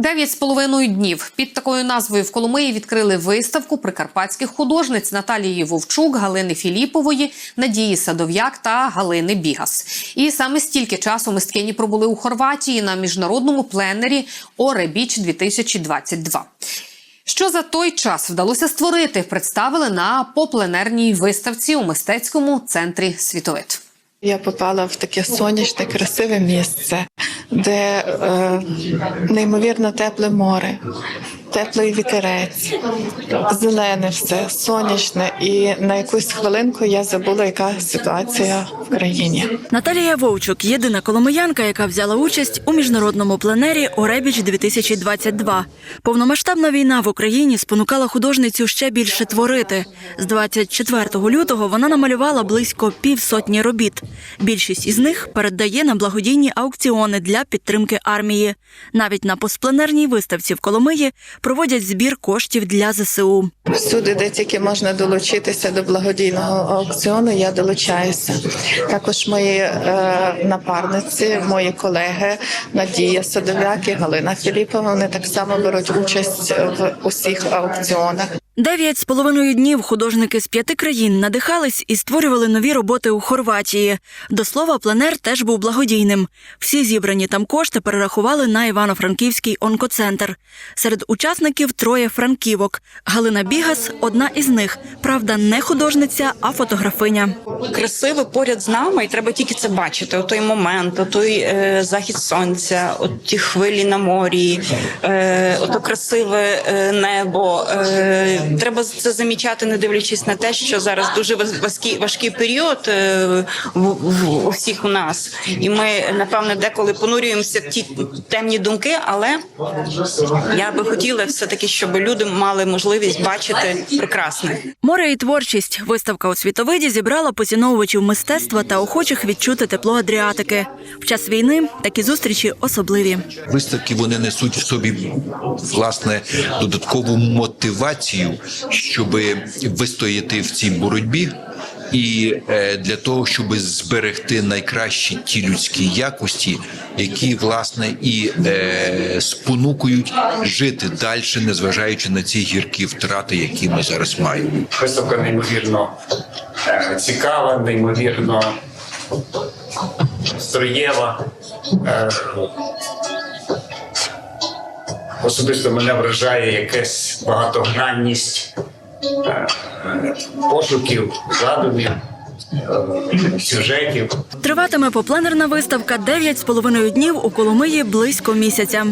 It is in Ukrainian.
Дев'ять з половиною днів під такою назвою в Коломиї відкрили виставку прикарпатських художниць Наталії Вовчук, Галини Філіпової, Надії Садов'як та Галини Бігас. І саме стільки часу мисткині пробули у Хорватії на міжнародному пленері Оре Біч 2022. Що за той час вдалося створити, представили на попленерній виставці у мистецькому центрі Світовид. Я попала в таке сонячне, красиве місце, де е, неймовірно тепле море, теплий вітерець, зелене все, сонячне. І на якусь хвилинку я забула, яка ситуація в країні. Наталія Вовчук єдина коломиянка, яка взяла участь у міжнародному пленері Оребіч 2022 Повномасштабна війна в Україні спонукала художницю ще більше творити. З 24 лютого вона намалювала близько півсотні робіт. Більшість із них передає на благодійні аукціони для підтримки армії. Навіть на постпленерній виставці в Коломиї проводять збір коштів для ЗСУ. Всюди, де тільки можна долучитися до благодійного аукціону, я долучаюся. Також мої е, напарниці, мої колеги Надія Садовляк і Галина Філіпова. Вони так само беруть участь в усіх аукціонах. Дев'ять з половиною днів художники з п'яти країн надихались і створювали нові роботи у Хорватії. До слова, пленер теж був благодійним. Всі зібрані там кошти перерахували на Івано-Франківський онкоцентр. Серед учасників троє франківок. Галина Бігас одна із них. Правда, не художниця, а фотографиня. красиво поряд з нами, і треба тільки це бачити. У той момент, у той е, захід сонця, от ті хвилі на морі, е, ото красиве е, небо. Е, треба це замічати, не дивлячись на те, що зараз дуже важ- важкий, важкий період е, в, в, у всіх у нас. І ми напевне деколи понурюємося в ті темні думки, але я би хотіла все таки, щоб люди мали можливість бачити прекрасне. Море і творчість. Виставка у світовиді зібрала поціновувачів мистецтва та охочих відчути тепло Адріатики. В час війни такі зустрічі особливі. Виставки вони несуть в собі власне додаткову мотивацію, щоб вистояти в цій боротьбі. І е, для того, щоб зберегти найкращі ті людські якості, які власне і е, спонукують жити далі, незважаючи на ці гіркі втрати, які ми зараз маємо. Виставка неймовірно е, цікава, неймовірно строєва. Особисто мене вражає якась багатогранність е, пошуків, задумів, е, сюжетів. Триватиме попленерна виставка дев'ять з половиною днів у Коломиї близько місяця.